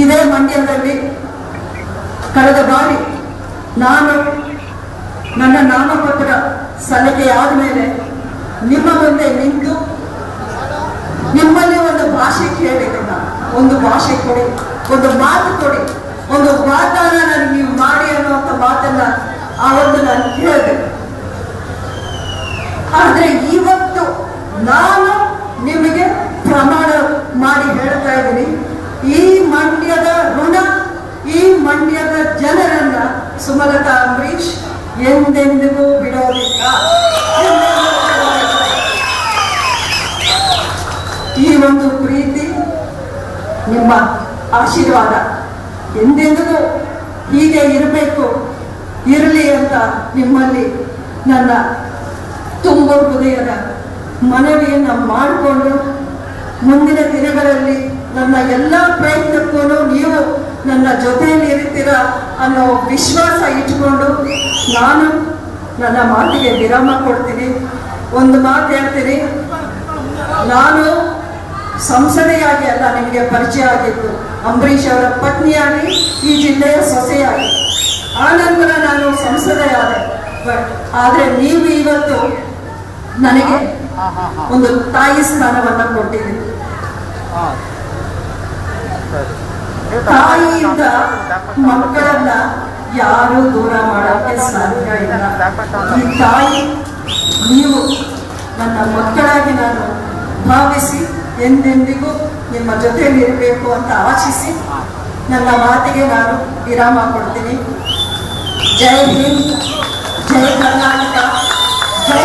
ಇದೇ ಮಂಡ್ಯದಲ್ಲಿ ಕಳೆದ ಬಾರಿ ನಾನು ನನ್ನ ನಾಮಪತ್ರ ಸಲ್ಲಿಕೆ ಆದಮೇಲೆ ನಿಮ್ಮ ಮುಂದೆ ನಿಂತು ನಿಮ್ಮಲ್ಲಿ ಒಂದು ಭಾಷೆ ಕೇಳಿದೆ ಒಂದು ಭಾಷೆ ಕೊಡಿ, ಒಂದು ಮಾತು ಕೊಡಿ, ಒಂದು ವಾತಾವರಣ ನನಗೆ ನೀವು ಮಾಡಿ ಅನ್ನುವಂಥ ಮಾತನ್ನ ಆವತ್ತು ನಾನು ಕೇಳಿದೆ ಆದ್ರೆ ಇವತ್ತು ನಾನು ಸುಮಲತಾ ಅಂಬರೀಶ್ ಎಂದೆಂದಿಗೂ ಬಿಡೋದಿಲ್ಲ. ಈ ಒಂದು ಪ್ರೀತಿ ನಿಮ್ಮ ಆಶೀರ್ವಾದ. ಎಂದೆಂದಿಗೂ ಹೀಗೆ ಇರಬೇಕು, ಇರಲಿ ಅಂತ ನಿಮ್ಮಲ್ಲಿ ನನ್ನ ತುಂಬ ಹೃದಯದ ಮನವಿಯನ್ನು ಮಾಡಿಕೊಂಡು ಮುಂದಿನ ದಿನಗಳಲ್ಲಿ ನನ್ನ ಎಲ್ಲ ಪ್ರಯತ್ನಕ್ಕೂ ನೀವು ನನ್ನ ಜೊತೆಯಲ್ಲಿ ಇರ್ತೀರಾ ಅನ್ನೋ ವಿಶ್ವಾಸ ಇಟ್ಕೊಂಡು ನಾನು ನನ್ನ ಮಾತಿಗೆ ವಿರಾಮ ಕೊಡ್ತೀನಿ. ಒಂದು ಮಾತು ಹೇಳ್ತೀನಿ. ನಾನು ಸಂಸದೆಯಾಗಿ ಅಲ್ಲ, ನಿಮಗೆ ಪರಿಚಯ ಆಗಿತ್ತು ಅಂಬರೀಷ್ ಅವರ ಪತ್ನಿಯಾಗಿ, ಈ ಜಿಲ್ಲೆಯ ಸೊಸೆಯಾಗಿ. ಆ ನಂತರ ನಾನು ಸಂಸದೆಯಾದೆ. ಬಟ್ ಆದರೆ ನೀವು ಇವತ್ತು ನನಗೆ ಒಂದು ತಾಯಿ ಸ್ಥಾನವನ್ನು ಕೊಟ್ಟಿದ್ದೀರಿ. ತಾಯಿಯಿಂದ ಮಕ್ಕಳನ್ನ ಯಾರು ದೂರ ಮಾಡೋಕ್ಕೆ ಸಾಧ್ಯ ಇಲ್ಲ. ಈ ತಾಯಿ, ನೀವು ನನ್ನ ಮಕ್ಕಳಾಗಿ ನಾನು ಭಾವಿಸಿ, ಎಂದೆಂದಿಗೂ ನಿಮ್ಮ ಜೊತೆಯಲ್ಲಿ ಇರಬೇಕು ಅಂತ ಆಶಿಸಿ ನನ್ನ ಮಾತಿಗೆ ನಾನು ವಿರಾಮ ಕೊಡ್ತೀನಿ. ಜೈ ಹಿಂದ್, ಜೈ ಕರ್ನಾಟಕ, ಜೈ